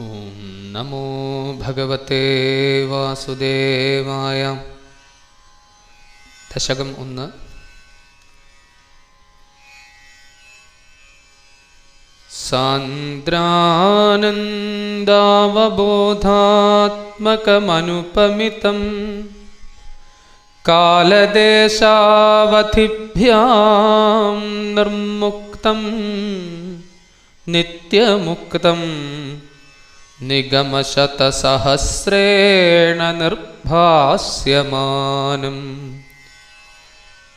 ഓം നമോ ഭഗവത്തെ വാസുദേവായ ദശകം ഒന്ന് സാന്ദ്രാനന്ദാവബോധാത്മകമനുപമിതം കാലദേശാവധിഭ്യാം നിർമുക്തം നിത്യമുക്തം നിഗമശതസഹസ്രേണ നിർഭാസ്യമാനം.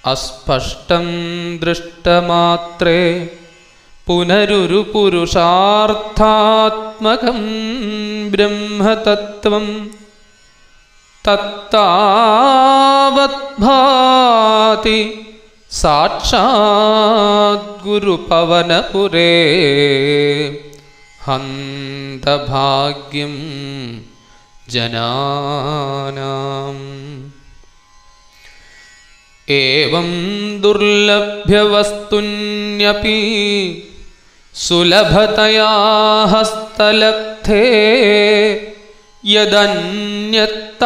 അസ്പഷ്ടം ദൃഷ്ടമാത്രേ പുനരുരു പുരുഷാർത്ഥാത്മകം ബ്രഹ്മതത്വം തത്താവത്ഭാതി സാക്ഷാദ്ഗുരുപവനപുരേ ഹന്തഭാഗ്യം ജനാനാം. ഏവം सुलभतया हस्तलब्धे यदन्यत्तन्वा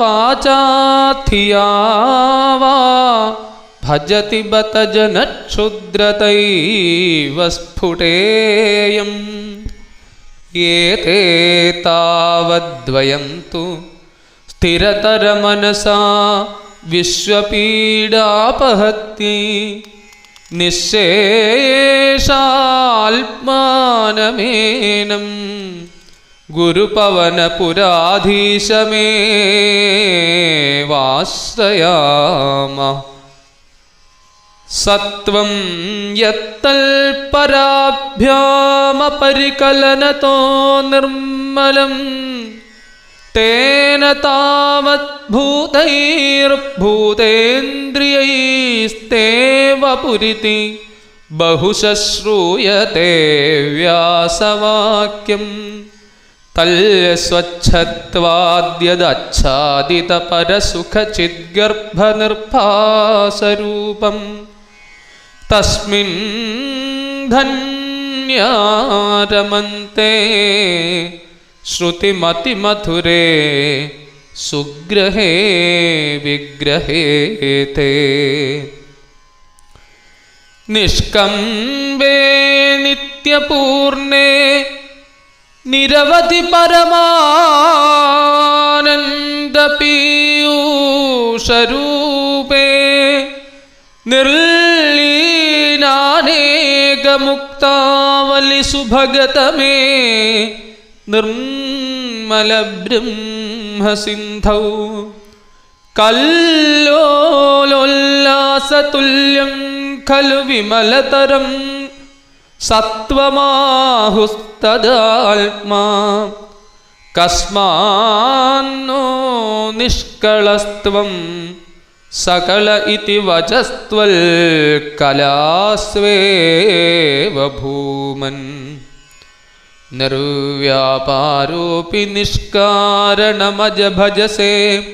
वाचा धिया वा भजति बत जनक्षुद्रतैव स्फुटेयम् एते तावद्वयं तु स्थिरतरमनसा विश्वपीडापहत्यै നിശേഷാത്മാനമേനം ഗുരുപവനപുരാധീശമേ വാശ്രയാമ. സത്വം യത്തൽപരാഭ്യാമപരികലനതോ നിർമ്മലം തേന താവദ്ഭൂതൈർഭൂതേന്ദ്രിയൈസ്തേവ പുരിതി ബഹുശ്രൂയത്തെ വ്യാസവാക്യം. തൽസ്വച്ഛത്വാദ്യദച്ഛാദിതപരസുഖചിദ്ഗർഭനിർഭാസരൂപം തസ്മിൻ ധന്യാരമന്ത്തെ ശ്രുതിമതിമധുരേ സുഗ്രഹേ വിഗ്രഹേ തേ നിഷ്കമ്പേ നിത്യപൂർണേ നിരവധി പരമാനന്ദപീയൂഷരൂപേ. നിർലീനാനേകമുക്താവലി സുഭഗതമേ നിർമ്മലബ്രഹ്മസിന്ധൗ കല്ലോലോല്ലാസതുല്യം ഖലു വിമലതരം സത്വമാഹുസ്തദാത്മാ. കസ്മാന്നോ നിഷ്കളസ്ത്വം സകല ഇതി വചസ്ത്വൽ കലാസ്വേവ ഭൂമൻ നിർവ്യാപാരോപി നിഷ്കാരണമജ ഭജസേ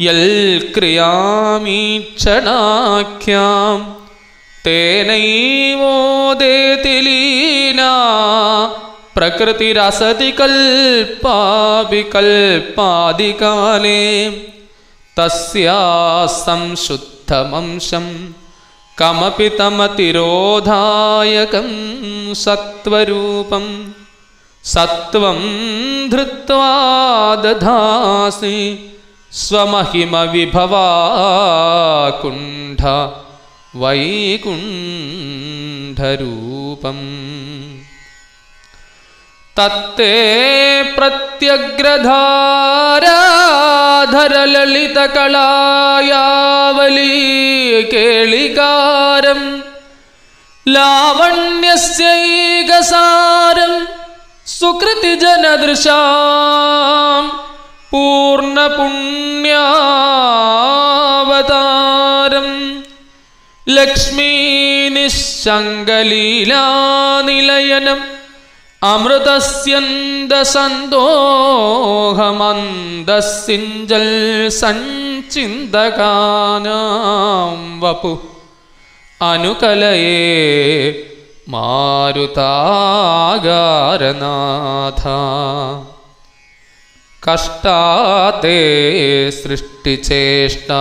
യൽ ക്രിയാമീക്ഷണാഖ്യാം. തേനൈവോദേതി ലീനാ പ്രകൃതിരസതി കൽപ്പാവികൽപ്പാദികാലേ തസ്യാ സംശുദ്ധമംശം. കമപി തമതിരോധായകം സത്വരൂപം. സത്വം ധൃത്വാ ദധാസി സ്വമഹിമ വിഭവാകുണ്ഠ വൈകുണ്ഠരൂപം. തത്തേ പ്രത്യഗ്രധാരാധരലളിതകളായാവലീ കേളികാരം ലാവണ്യസ്യൈകസാരം സുകൃതിജനദൃശാം പൂർണപുണ്യാവതാരം ലക്ഷ്മീ നിശങ്കലീലാനിലയനം അമൃതസ്യന്തസന്തോഹമന്ദസിഞ്ചൽ സഞ്ചിന്തകാനാം വപു. അനുകലയേ മാരുതാകാരനാഥ കഷ്ടാത്തെ സൃഷ്ടിചേഷ്ട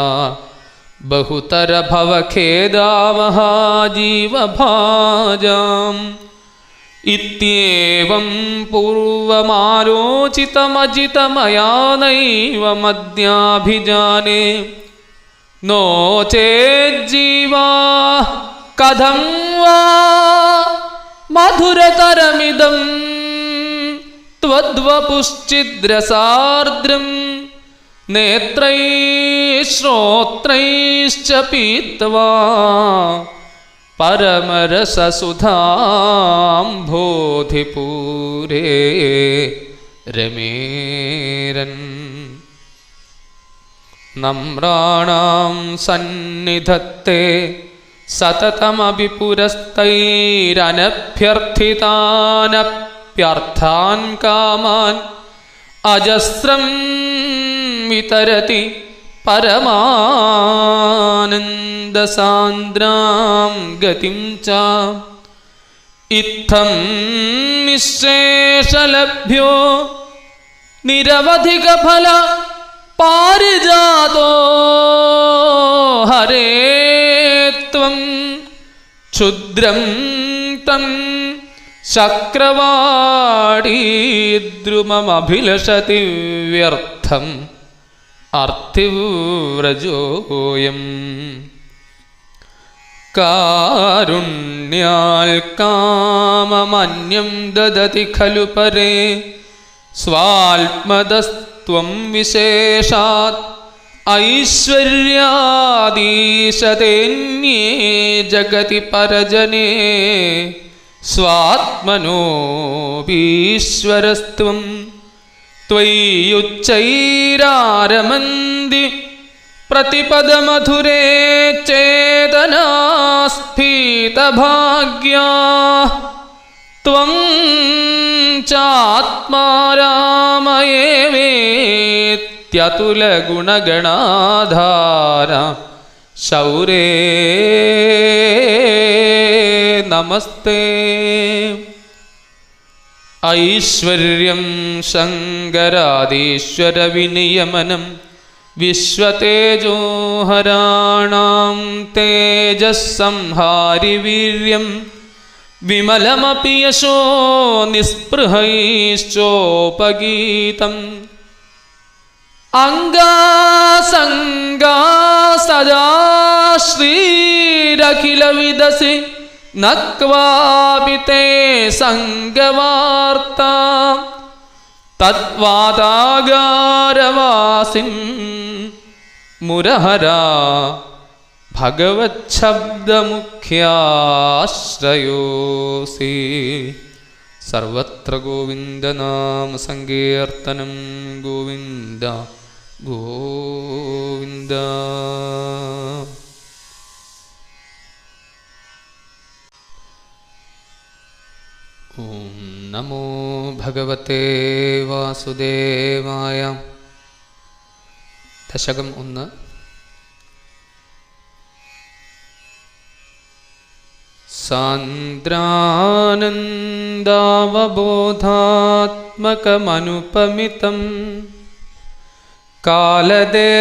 ബഹുതരഭവഖേദാമഹാജീവഭാജാം ഇത്യേവം പൂർവമാലോചിതമജിതമയാ നൈവ മദ്യാഭിജാനെ नो चेज्जीवा कथं वा മധുരതരമിതം ത്വദ്വപുശ്ചിദ്രസാർദ്രം നേത്രൈ ശ്രോത്രൈശ്ച പീത്വാ പരമരസസുധാംഭോധിപൂരേ രമേരൻ. നമ്രാണാം സന്നിധത്തെ സതതമപി പുരസ്തൈരനഭ്യർത്ഥിതാനഭ്യർത്ഥാൻ കാമാൻ. അജസ്രം വിതരതി പരമാനന്ദസാന്ദ്രാം ഗതിം ച. ഇത്തം നിശേഷലഭ്യോ നിരവധികഫല പാരിജാതോ ഹരേ ക്ഷുദ്രം തം ശക്രവാടീദ്രുമഭിലഷതി വ്യർത്ഥം അർത്ഥിവ്രജോയം. കാരുണ്യാൽ കാമമന്യം ദദതി ഖലു പരേ. സ്വാത്മതസ്ത്വം വിശേഷാത് ഐശ്വര്യാദീശതേന്യേ ജഗതി പരജനേ സ്വാത്മനോപീശ്വരസ്ത്വം त्वय्युच्चैरारमन्ति प्रतिपदमधुरे चेतनास्फीतभाग्या त्वं चात्मारामयेत्यतुलगुणगणाधार शौरे नमस्ते ऐश्वर्यं शङ्करादीश्वरविनियमनं विश्वतेजोहराणां तेजः संहारिवीर्यम् വിമലമപി യശോ നിസ്പൃഹൈശ്ചോപഗീതം അംഗാസംഗാ സദാ ശ്രീരഖിലവിദസി നക്വാപി തേ സംഗവാർത്ത. തത്വാതാകാരവാസിം മുരഹരാ ഭഗവത്ശബ്ദമുഖ്യാശ്രയോസി സർവത്ര ഗോവിന്ദനാമ സങ്കീർത്തനം ഗോവിന്ദ ഗോവിന്ദ. ഓം നമോ ഭഗവത്തെ വാസുദേവായ. ദശകം ഒന്ന്. सान्द्रानन्दावबोधात्मकमनुपमितं कालदेशावधिभ्यां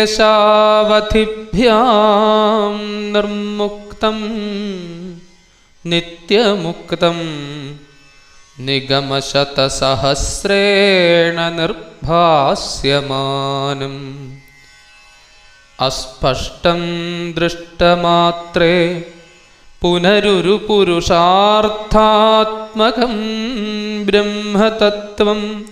निर्मुक्तं नित्यमुक्तं निगमशतसहस्रेण निर्भास्यमानम्। अस्पष्टं दृष्टमात्रे പുനരുരു പുരുഷാർത്ഥാത്മകം ബ്രഹ്മതത്വം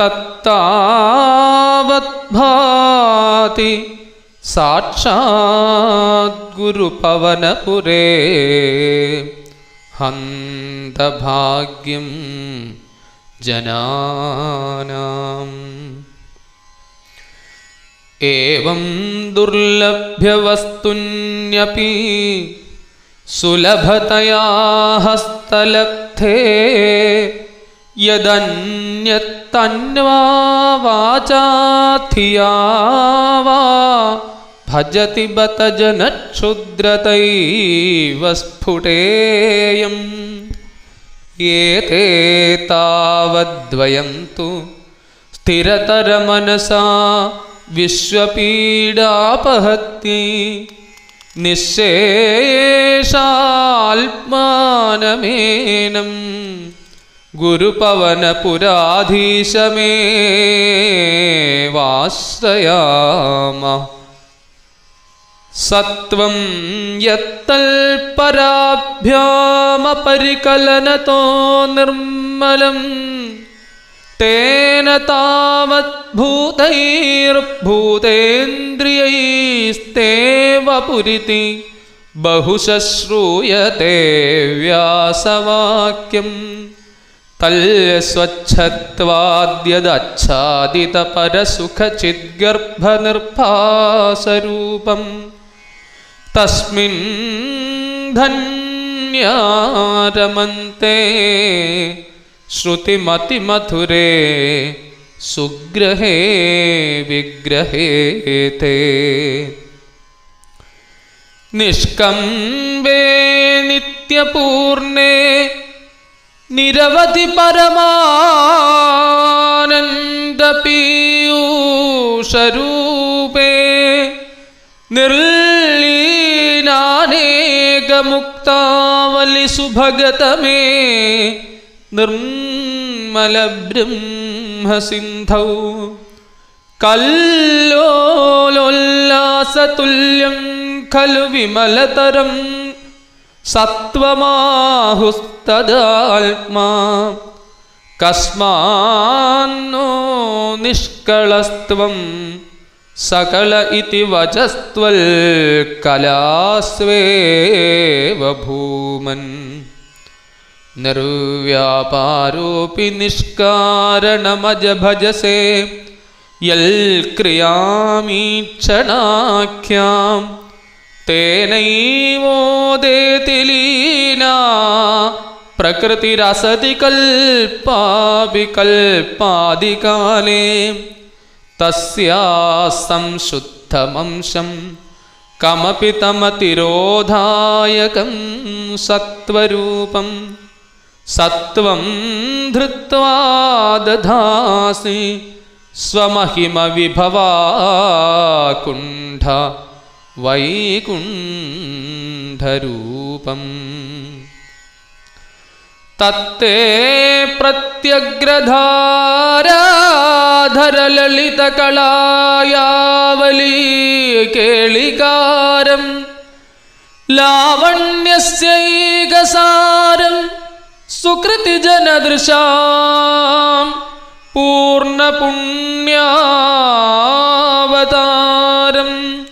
തത്താവത്ഭാതി സാക്ഷാത് ഗുരുപവനപുരേ. ഹന്തഭാഗ്യം ജനാനാം. ഏവം सुलभतया हस्तलक्थे यदन्यत्तन्वा वाचा वा भजति बत जनक्षुद्रतैव स्फुटेयम् एते तावद्वयं तु स्थिरतरमनसा विश्वपीडापहत्ति। നിശേഷാത്മാനമേനം ഗുരുപവനപുരാധീശമേ വാശ്രയാമ സത്വം യത്തൽപരാഭ്യാമപരികലനതോ നിർമ്മലം തേന താവത് ഭൂതൈർഭൂതേന്ദ്രിയൈസ്തേവ പുരിതി ബഹുശ്രൂയത്തെ വ്യാസവാക്യം. തൽസ്വച്ഛത്വാദ്യദച്ഛാദിതപരസുഖചിദ്ഗർഭനിർഭാസരൂപം തസ്മിൻ ധന്യാരമന്ത്തെ ശ്രുതിമതിമധുരേ സുഗ്രഹേ വിഗ്രഹേ തേ നിഷ്കമ്പേ നിത്യപൂർണേ നിരവധി പരമാനന്ദപീയൂഷരൂപേ. നിർലീനാനേകമുക്താവലി സുഭഗതമേ നിർമ്മലബ്രഹ്മസിന്ധൗ. കല്ലോലോല്ലാസതുല്യം ഖലു വിമലതരം സത്വമാഹുസ്തദാത്മാ. കസ്മാന്നോ നിഷ്കളസ്ത്വം സകല ഇതി വചസ്ത്വൽ കലാസ്വേവ ഭൂമൻ നിർവ്യാപാരോപി നിഷ്കാരണമജ ഭജസേ യൽക്രിയാമീക്ഷണാഖ്യാം തേനൈവോദേതി ലീനാ പ്രകൃതിരസതി കൽപ്പാപി കൽപ്പാദികാലേ തസ്യാ സംശുദ്ധമംശം. സത്വരൂപം. സത്വം ധൃത്വാ ദധാസി സ്വമഹിമ വിഭവാകുണ്ഠ വൈകുണ്ഠരൂപം. തത്തേ പ്രത്യഗ്രധാരാധരലളിതകളായാവലീ കേളികാരം ലാവണ്യസ്യൈകസാരം സുകൃതിജനദൃശാം പൂർണപുണ്യാവതാരം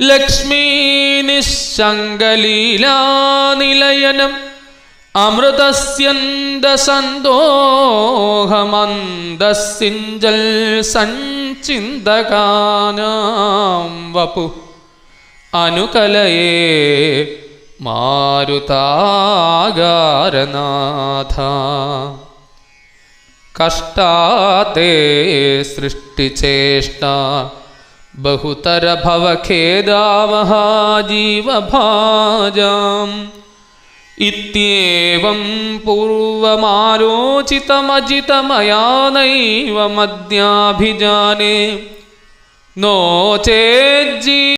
ലക്ഷ്മീനിശങ്കലീലാനിലയനം അമൃതസ്യന്തസന്തോഹമന്ദസിഞ്ചൽ സഞ്ചിന്തകാനാം. വപു. അനുകലയേ മാരുതാകാരനാഥ കഷ്ടാത്തേ സൃഷ്ടിചേഷ്ട ബഹുതരഭവഖേദാമഹാജീവഭാജാം ഇത്യേവം പൂർവമാലോചിതമജിതമയാ നൈവ മദ്യാഭിജാനേ नो चेज्जी